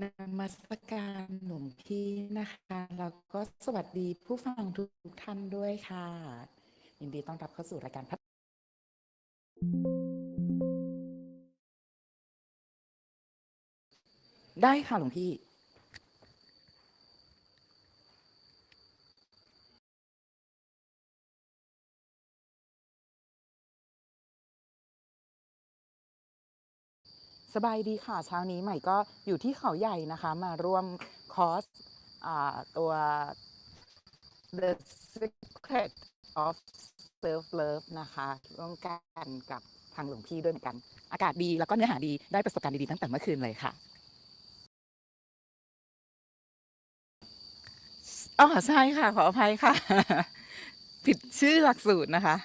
นมัสการหลวงพี่นะคะแล้วก็สวัสดีผู้ฟังทุกท่านด้วยค่ะ ยินดีต้อนรับเข้าสู่รายการพัฒได้ค่ะหลวงพี่ สบายดีค่ะเช้านี้ใหม่ก็อยู่ที่เขาใหญ่นะคะ มาร่วมคอร์สตัว The Secret of Self Love นะคะร่วมกันกับทางหลวงพี่ด้วยเหมือนกัน อากาศดีแล้วก็เนื้อหาดีได้ประสบการณ์ดีๆตั้งแต่เมื่อคืนเลยค่ะอ๋อใช่ค่ะ ขออภัยค่ะ ผิดชื่อหลักสูตรนะคะ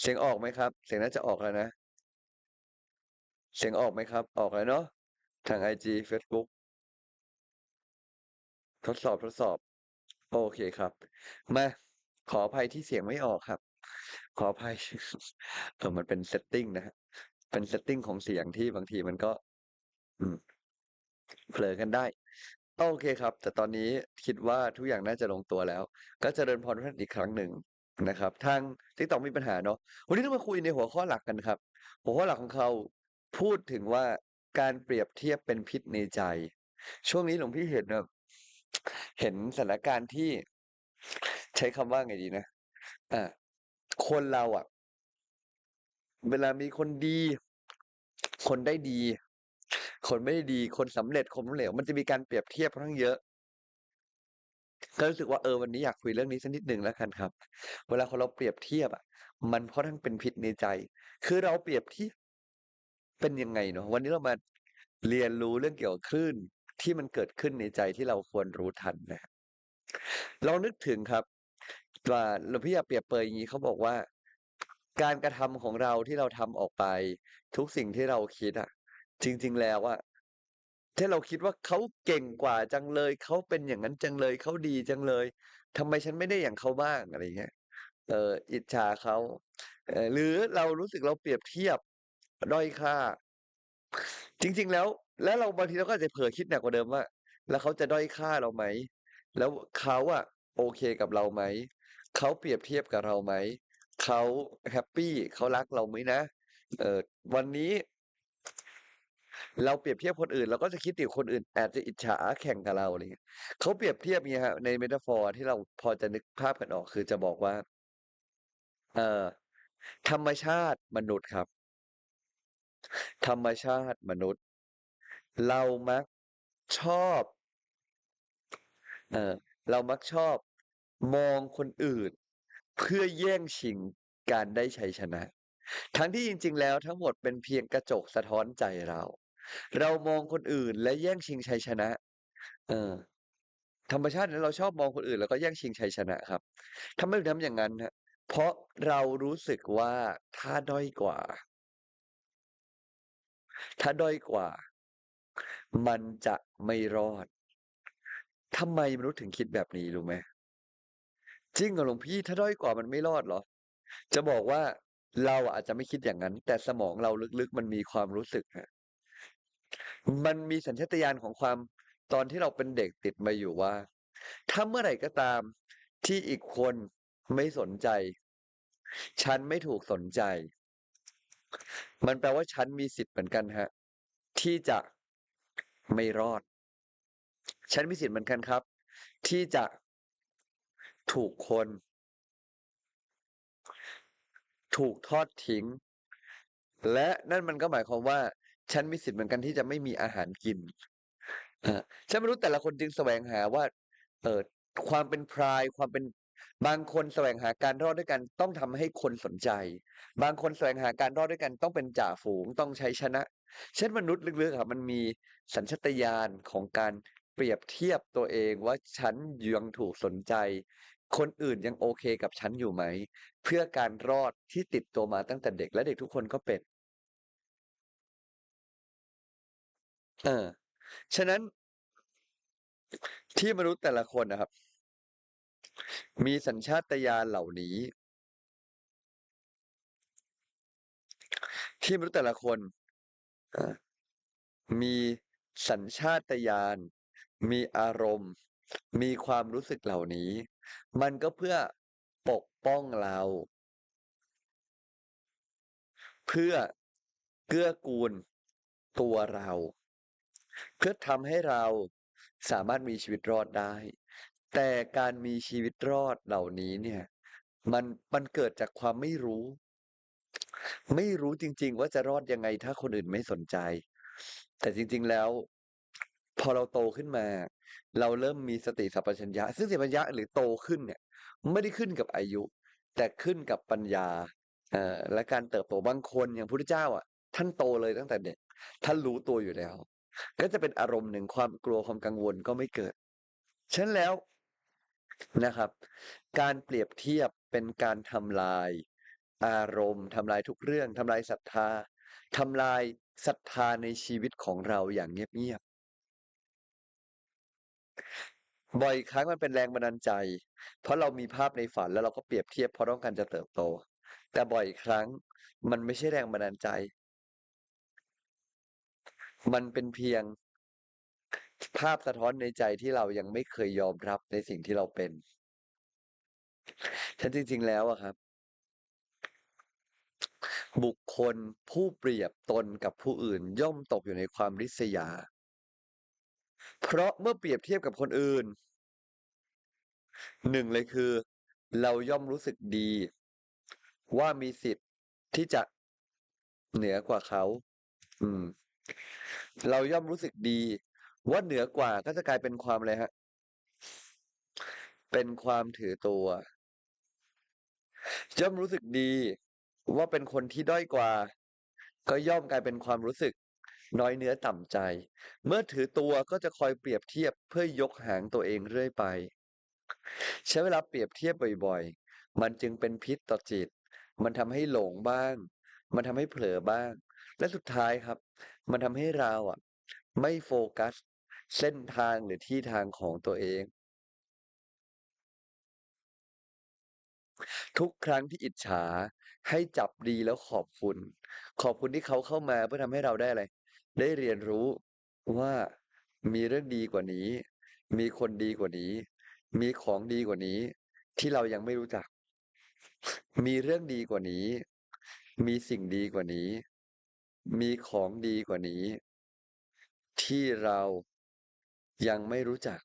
เสียงออกไหมครับ เสียงน่าจะออกแล้วนะ เสียงออกไหมครับ ออกแล้วเนาะ ทาง IG Facebook ทดสอบทดสอบ โอเคครับ มา ขออภัยที่เสียงไม่ออกครับ ขออภัยเออมันเป็นเซตติ้งนะฮะ เป็นเซตติ้งของเสียงที่บางทีมันก็อืมเผลอกันได้ โอเคครับ แต่ตอนนี้คิดว่าทุกอย่างน่าจะลงตัวแล้ว ก็จะเจริญพรท่านอีกครั้งหนึ่ง นะครับ ทาง TikTok มีปัญหาเนาะวันนี้เรามาคุยในหัวข้อหลักกันครับ หัวข้อหลักของเขาพูดถึงว่าการเปรียบเทียบเป็นพิษในใจ ช่วงนี้หลวงพี่เห็นแบบเห็นสถานการณ์ที่ใช้คำว่าไงดีนะอ่าคนเราอะเวลามีคนดี คนได้ดี คนไม่ได้ดี คนสำเร็จคนล้มเหลว มันจะมีการเปรียบเทียบค่อนข้างเยอะ ก็รู้สึกว่าเออวันนี้อยากคุยเรื่องนี้สักนิดหนึ่งแล้วกันครับ เวลาเราเปรียบเทียบอะ มันค่อนข้งเป็นพิษในใจ คือเราเปรียบเทียบเป็นยังไงเนาะวันนี้เรามาเรียนรู้เรื่องเกี่ยวกับคลื่นที่มันเกิดขึ้นในใจที่เราควรรู้ทันนะครับลองนึกถึงครับว่าหลวงพี่อยาเปรียบเปยอย่างงี้เขาบอกว่า การกระทำของเราที่เราทำออกไป ทุกสิ่งที่เราคิดอะ จริง ๆ แล้วอะ ถ้าเราคิดว่าเขาเก่งกว่าจังเลย เขาเป็นอย่างนั้นจังเลย เขาดีจังเลยทำไมฉันไม่ได้อย่างเขาบ้างอะไรเงี้ยเอออิจฉาเขาเออหรือเรารู้สึกเราเปรียบเทียบด้อยค่า จริง ๆ แล้ว แล้วเราบางทีเราก็จะเผลอคิดหนักกว่าเดิมว่า แล้วเขาจะด้อยค่าเราไหม?แล้วเขาอะโอเคกับเราไหม?เขาเปรียบเทียบกับเราไหม?เขาแฮปปี้เขารักเราไหมนะ?เออวันนี้ เราเปรียบเทียบคนอื่นเราก็จะคิดถึงคนอื่นอาจจะอิจฉาแข่งกับเราอะไรเงี้ยเขาเปรียบเทียบอย่างงี้ครับใน Metaphor ที่เราพอจะนึกภาพกันออกคือจะบอกว่า เอ่อธรรมชาติมนุษย์ครับ ธรรมชาติมนุษย์ เรามักชอบ เอ่อเรามักชอบมองคนอื่น เพื่อแย่งชิงการได้ชัยชนะ ทั้งที่จริง ๆ แล้วทั้งหมดเป็นเพียงกระจกสะท้อนใจเรา เรามองคนอื่นและแย่งชิงชัยชนะ เออ ธรรมชาติแล้วเราชอบมองคนอื่น แล้วก็แย่งชิงชัยชนะครับทำไมถึงทำอย่างงั้นครับ?เพราะเรารู้สึกว่าถ้าด้อยกว่า ถ้าด้อยกว่า มันจะไม่รอดทำไมมนุษย์ถึงคิดแบบนี้รู้ไหม?จริงเหรอหลวงพี่ถ้าด้อยกว่ามันไม่รอดเหรอ?จะบอกว่าเราอาจจะไม่คิดอย่างนั้น แต่สมองเราลึกๆมันมีความรู้สึกครับ มันมีสัญชาตญาณของความตอนที่เราเป็นเด็กติดมาอยู่ว่า ถ้าเมื่อไหร่ก็ตามที่อีกคนไม่สนใจ ฉันไม่ถูกสนใจ มันแปลว่าฉันมีสิทธิ์เหมือนกันฮะ ที่จะไม่รอด ฉันมีสิทธิ์เหมือนกันครับ ที่จะถูกคน ถูกทอดทิ้ง และนั่นมันก็หมายความว่า ฉันมีสิทธิ์เหมือนกันที่จะไม่มีอาหารกินอ่าฉันไม่รู้แต่ละคนจึงแสวงหาว่า เออความเป็นพรายความเป็นบางคนแสวงหาการรอดด้วยกันต้องทำให้คนสนใจ บางคนแสวงหาการรอดด้วยกันต้องเป็นจ่าฝูงต้องใช้ชนะ เช่นมนุษย์ลึกๆครับมันมีสัญชาตญาณของการเปรียบเทียบตัวเองว่าฉันยังถูกสนใจ คนอื่นยังโอเคกับฉันอยู่ไหม เพื่อการรอดที่ติดตัวมาตั้งแต่เด็กและเด็กทุกคนก็เป็น เออ ฉะนั้นที่มนุษย์แต่ละคนนะครับ มีสัญชาตญาณเหล่านี้ ที่มนุษย์แต่ละคนมีสัญชาตญาณมีอารมณ์ มีความรู้สึกเหล่านี้ มันก็เพื่อปกป้องเรา เพื่อเกื้อกูลตัวเรา เพื่อทำให้เราสามารถมีชีวิตรอดได้ แต่การมีชีวิตรอดเหล่านี้เนี่ย มันมันเกิดจากความไม่รู้ ไม่รู้จริง ๆ ว่าจะรอดยังไงถ้าคนอื่นไม่สนใจ แต่จริง ๆแล้ว พอเราโตขึ้นมา เราเริ่มมีสติสัมปชัญญะ ซึ่งสติสัมปชัญญะหรือโตขึ้นเนี่ย ไม่ได้ขึ้นกับอายุ แต่ขึ้นกับปัญญาเอ่อและการเติบโตบางคนอย่างพระพุทธเจ้าอะ ท่านโตเลยตั้งแต่เด็กท่านรู้ตัวอยู่แล้ว ก็จะเป็นอารมณ์หนึ่งความกลัวความกังวลก็ไม่เกิดฉะนั้นแล้วนะครับ การเปรียบเทียบเป็นการทำลาย อารมณ์ทำลายทุกเรื่องทำลายศรัทธาทำลายศรัทธาในชีวิตของเราอย่างเงียบๆบ่อยครั้งมันเป็นแรงบันดาลใจ เพราะเรามีภาพในฝันแล้วเราก็เปรียบเทียบเพราะต้องการจะเติบโต แต่บ่อยครั้งมันไม่ใช่แรงบันดาลใจ มันเป็นเพียงภาพสะท้อนในใจที่เรายังไม่เคยยอมรับในสิ่งที่เราเป็นฉันจริง ๆ แล้วอะครับ บุคคลผู้เปรียบตนกับผู้อื่นย่อมตกอยู่ในความริษยา เพราะเมื่อเปรียบเทียบกับคนอื่น หนึ่งเลยคือ เราย่อมรู้สึกดี ว่ามีสิทธิ์ที่จะเหนือกว่าเขา อืม เราย่อมรู้สึกดี ว่าเหนือกว่าก็จะกลายเป็นความอะไรฮะ เป็นความถือตัว ย่อมรู้สึกดีว่าเป็นคนที่ด้อยกว่า ก็ย่อมกลายเป็นความรู้สึก น้อยเนื้อต่ำใจ เมื่อถือตัวก็จะคอยเปรียบเทียบเพื่อยกหางตัวเองเรื่อยไป ใช้เวลาเปรียบเทียบบ่อยๆ มันจึงเป็นพิษต่อจิต มันทำให้หลงบ้าง มันทำให้เผลอบ้าง และสุดท้ายครับ มันทำให้เราอะ ไม่โฟกัสเส้นทางหรือที่ทางของตัวเอง ทุกครั้งที่อิจฉาให้จับดีแล้วขอบคุณ ขอบคุณที่เขาเข้ามาเพื่อทำให้เราได้อะไร ได้เรียนรู้ว่ามีเรื่องดีกว่านี้ มีคนดีกว่านี้ มีของดีกว่านี้ ที่เรายังไม่รู้จัก มีเรื่องดีกว่านี้ มีสิ่งดีกว่านี้ มีของดีกว่านี้ ที่เรายังไม่รู้จัก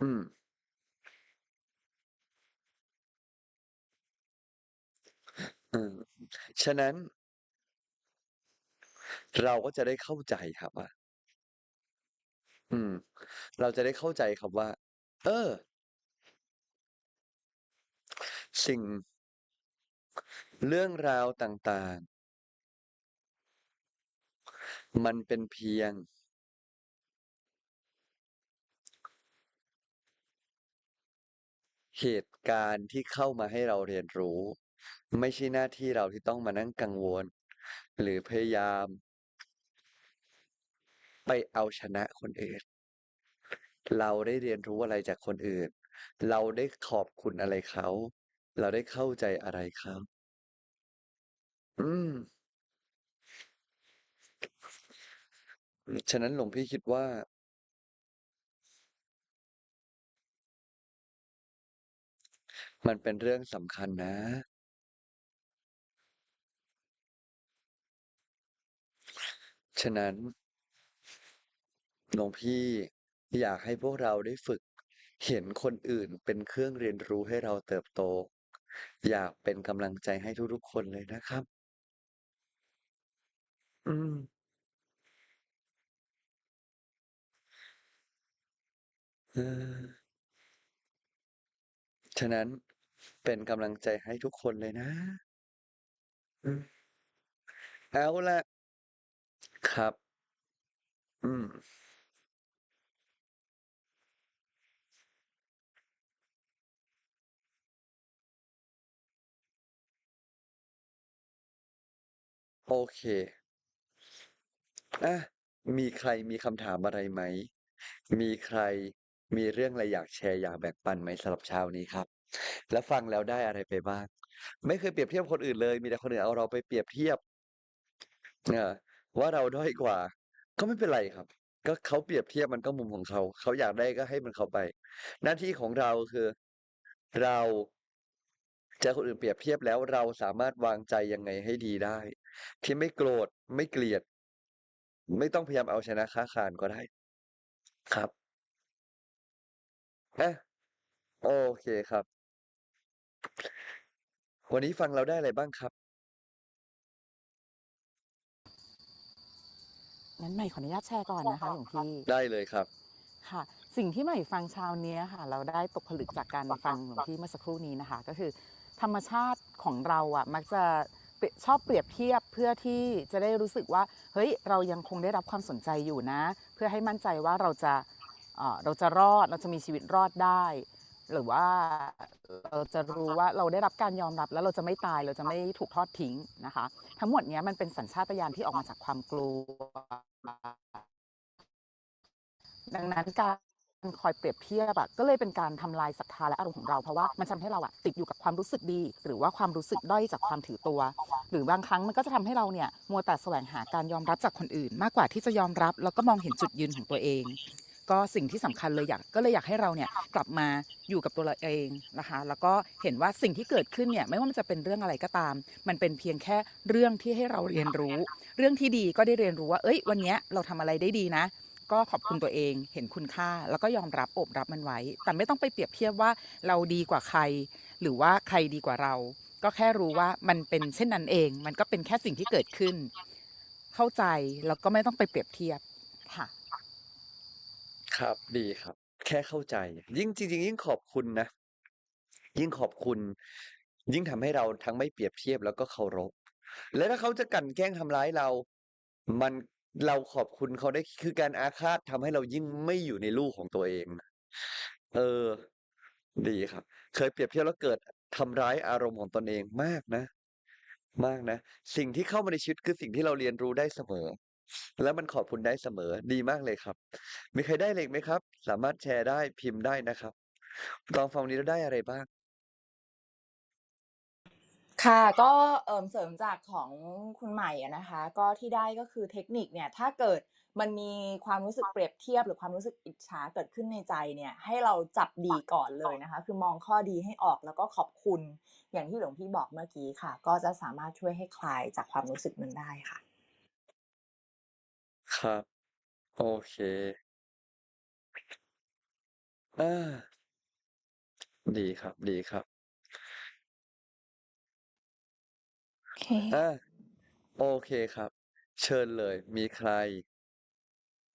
อืม อืม ฉะนั้น เราก็จะได้เข้าใจครับว่า อืม เราจะได้เข้าใจครับว่า เออ สิ่ง เรื่องราวต่างๆ มันเป็นเพียง เหตุการณ์ที่เข้ามาให้เราเรียนรู้ ไม่ใช่หน้าที่เราที่ต้องมานั่งกังวล หรือพยายาม ไปเอาชนะคนอื่น เราได้เรียนรู้อะไรจากคนอื่น เราได้ขอบคุณอะไรเขา เราได้เข้าใจอะไรเขาอืม ฉะนั้นหลวงพี่คิดว่า มันเป็นเรื่องสำคัญนะ ฉะนั้นหลวงพี่อยากให้พวกเราได้ฝึกเห็นคนอื่นเป็นเครื่องเรียนรู้ให้เราเติบโต อยากเป็นกำลังใจให้ทุกๆคนเลยนะครับ อืม เออ ฉะนั้นเป็นกำลังใจให้ทุกคนเลยนะ อืม เอาล่ะครับ อืม โอเคอามีใครมีคำถามอะไรไหม?มีใครมีเรื่องอะไรอยากแชร์อยากแบ่งปันไหมสำหรับเช้านี้ครับ?แล้วฟังแล้วได้อะไรไปบ้าง?ไม่เคยเปรียบเทียบคนอื่นเลย มีแต่คนอื่นเอาเราไปเปรียบเทียบเออว่าเราด้อยกว่า ก็ไม่เป็นไรครับ ก็เขาเปรียบเทียบมันก็มุมของเขา เขาอยากได้ก็ให้มันเขาไป หน้าที่ของเราคือ เราเจอคนอื่นเปรียบเทียบแล้วเราสามารถวางใจยังไงให้ดีได้ ที่ไม่โกรธไม่เกลียด ไม่ต้องพยายามเอาชนะค้าคานก็ได้ ครับอาโอเคครับ วันนี้ฟังเราได้อะไรบ้างครับ?งั้นใหม่ขออนุญาตแชร์ก่อนนะคะหลวงพี่ได้เลยครับ ค่ะ สิ่งที่ใหม่ฟังเช้าเนี้ยค่ะ เราได้ตกผลึกจากการฟังหลวงพี่เมื่อสักครู่นี้นะคะ ก็คือ ธรรมชาติของเราอะมักจะเปรีย ชอบเปรียบเทียบเพื่อที่จะได้รู้สึกว่า เฮ้ย เรายังคงได้รับความสนใจอยู่นะ เพื่อให้มั่นใจว่าเราจะเราจะรอดเราจะมีชีวิตรอดได้ หรือว่าเราจะรู้ว่าเราได้รับการยอมรับแล้วเราจะไม่ตายเราจะไม่ถูกทอดทิ้งนะคะ ทั้งหมดนี้มันเป็นสัญชาตญาณที่ออกมาจากความกลัว ดังนั้นการันคอยเปรียบเทียบอะก็เลยเป็นการทำลายศรัทธาและอารมณ์ของเราเพราะว่ามันทำให้เราอะติดอยู่กับความรู้สึกดี หรือว่าความรู้สึกด้อยจากความถือตัว หรือบางครั้งมันก็จะทำให้เราเนี่ยมัวแต่แสวงหาการยอมรับจากคนอื่น มากกว่าที่จะยอมรับ แล้วก็มองเห็นจุดยืนของตัวเอง ก็สิ่งที่สำคัญเลยอยากก็เลยอยากให้เราเนี่ยกลับมาอยู่กับตัวเราเองนะคะ แล้วก็เห็นว่าสิ่งที่เกิดขึ้นเนี่ยไม่ว่ามันจะเป็นเรื่องอะไรก็ตาม มันเป็นเพียงแค่เรื่องที่ให้เราเรียนรู้ เรื่องที่ดีก็ได้เรียนรู้ว่าเฮ้ย วันนี้เราทำอะไรได้ดีนะ ก็ขอบคุณตัวเองเห็นคุณค่า แล้วก็ยอมรับโอบรับมันไว้ แต่ไม่ต้องไปเปรียบเทียบว่าเราดีกว่าใคร หรือว่าใครดีกว่าเรา ก็แค่รู้ว่ามันเป็นเช่นนั้นเอง มันก็เป็นแค่สิ่งที่เกิดขึ้น เข้าใจแล้วก็ไม่ต้องไปเปรียบเทียบค่ะ ครับดีครับ แค่เข้าใจ ยิ่งจริงๆยิ่งขอบคุณนะ ยิ่งขอบคุณ ยิ่งทำให้เราทั้งไม่เปรียบเทียบแล้วก็เคารพ แล้วถ้าเขาจะกลั่นแกล้งทำร้ายเรา มัน เราขอบคุณเขาได้คือการอาฆาตทำให้เรายิ่งไม่อยู่ในลู่ของตัวเองนะเออ ดีครับ เคยเปรียบเทียบแล้วเกิดทำร้ายอารมณ์ของตนเองมากนะ มากนะ สิ่งที่เข้ามาในชีวิตคือสิ่งที่เราเรียนรู้ได้เสมอ แล้วมันขอบคุณได้เสมอ ดีมากเลยครับ มีใครได้อะไรอีกไหมครับ?สามารถแชร์ได้พิมพ์ได้นะครับลองฟังนนี้แล้วได้อะไรบ้าง? ค่ะ ก็เอ่อเสริมจากของคุณใหม่อะนะคะ ก็ที่ได้ก็คือเทคนิคเนี่ยถ้าเกิดมันมีความรู้สึกเปรียบเทียบ หรือความรู้สึกอิจฉาเกิดขึ้นในใจเนี่ยให้เราจับดีก่อนเลยนะคะ คือมองข้อดีให้ออกแล้วก็ขอบคุณ อย่างที่หลวงพี่บอกเมื่อกี้ค่ะ ก็จะสามารถช่วยให้คลายจากความรู้สึกนั้นได้ค่ะ ครับ โอเคอ่าดีครับ ดีครับ โอ เคอาโอเคครับ เชิญเลย มีใคร?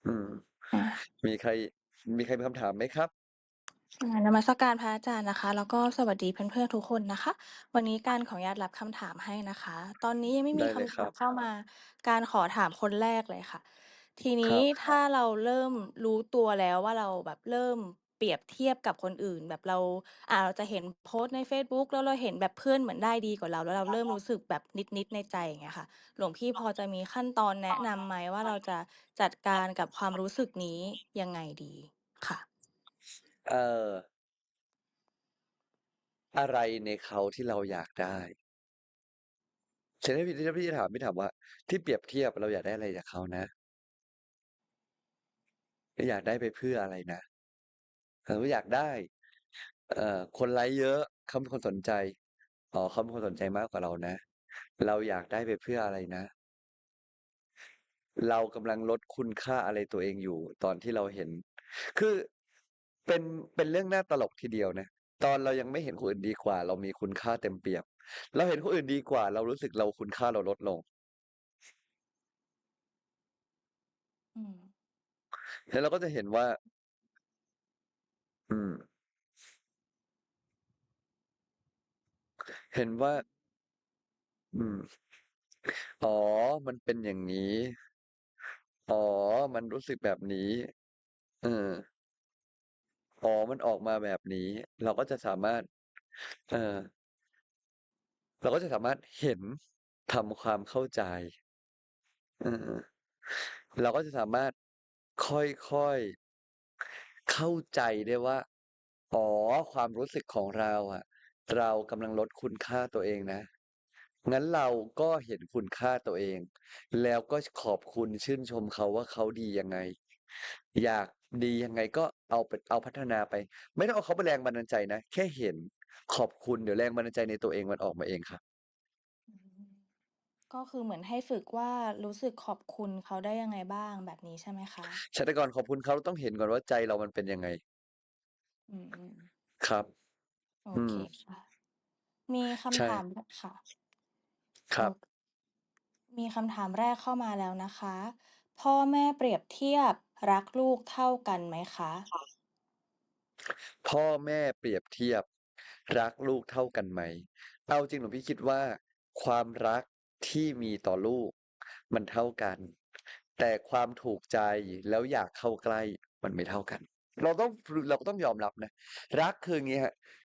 อืมอามีใคร มีใครมีคำถามไหมครับ?อ่านมัสการพระอาจารย์นะคะ แล้วก็สวัสดีเพื่อนๆทุกคนนะคะ วันนี้การขออนุญาตรับคำถามให้นะคะ ตอนนี้ยังไม่ไมีด้คเลยำคถรัามบ เข้ามา การขอถามคนแรกเลยค่ะ ทีนคีร้ับ ถ้าเราเริ่มรู้ตัวแล้วว่าเราแบบเริ่มเปรียบเทียบกับคนอื่น แบบเรา อ่า เราจะเห็นโพสต์ในเฟซบุ๊กแล้วเราเห็นแบบเพื่อนเหมือนได้ดีกว่าเรา แล้วเราเริ่มรู้สึกแบบนิดๆในใจอย่างเงี้ยค่ะ หลวงพี่พอจะมีขั้นตอนแนะนำไหมว่าเราจะจัดการกับความรู้สึกนี้ยังไงดี?ค่ะ เอ่อ อะไรในเขาที่เราอยากได้?ฉะนั้นพี่ถ้าพี่จะถามพี่ถามว่าที่เปรียบเทียบเราอยากได้อะไรจากเขานะ?อยากได้ไปเพื่ออะไรนะ สมมุติอยากได้ เอ่อคนไลก์เยอะเขามีคนสนใจอ๋อเขามีคนสนใจมากกว่าเรานะ เราอยากได้ไปเพื่ออะไรนะ เรากำลังลดคุณค่าอะไรตัวเองอยู่ ตอนที่เราเห็น คือเป็นเป็นเรื่องน่าตลกทีเดียวนะตอนเรายังไม่เห็นคนอื่นดีกว่า เรามีคุณค่าเต็มเปี่ยม เราเห็นคนอื่นดีกว่า เรารู้สึกเราคุณค่าเราลดลง อืมแล้วเราก็จะเห็นว่า อืม เห็นว่า อืม อ๋อ มันเป็นอย่างงี้ อ๋อ มันรู้สึกแบบนี้ เออ อ๋อ มันออกมาแบบนี้ เราก็จะสามารถ เออ เราก็จะสามารถเห็น ทำความเข้าใจ เออ เราก็จะสามารถค่อย ๆ เข้าใจได้ว่า อ๋อ ความรู้สึกของเราอะเรากำลังลดคุณค่าตัวเองนะ งั้นเราก็เห็นคุณค่าตัวเอง แล้วก็ขอบคุณชื่นชมเขาว่าเขาดียังไง อยากดียังไงก็เอาไปเอาพัฒนาไป ไม่ต้องเอาเขาเป็นแรงบันดาลใจนะ แค่เห็นขอบคุณเดี๋ยวแรงบันดาลใจในตัวเองมันออกมาเองครับ ก็คือเหมือนให้ฝึกว่า รู้สึกขอบคุณเขาได้ยังไงบ้าง แบบนี้ใช่ไหมคะ?ใช่ แต่ก่อนขอบคุณเขา เราต้องเห็นก่อนว่า ใจเรามันเป็นยังไง อืมครับ โออืเคม ค่ะ มีคำใช่ถามค่ะ คโอ รับ มีคำถามแรกเข้ามาแล้วนะคะ พ่อแม่เปรียบเทียบรักลูกเท่ากันไหมคะ?พ่อแม่เปรียบเทียบ รักลูกเท่ากันไหม?เอาจริง หลวงพี่คิดว่า ความรัก ที่มีต่อลูก มันเท่ากัน แต่ความถูกใจแล้วอยากเข้าใกล้มันไม่เท่ากัน เราต้องเราก็ต้องยอมรับนะ รักคืออย่างนี้ฮะ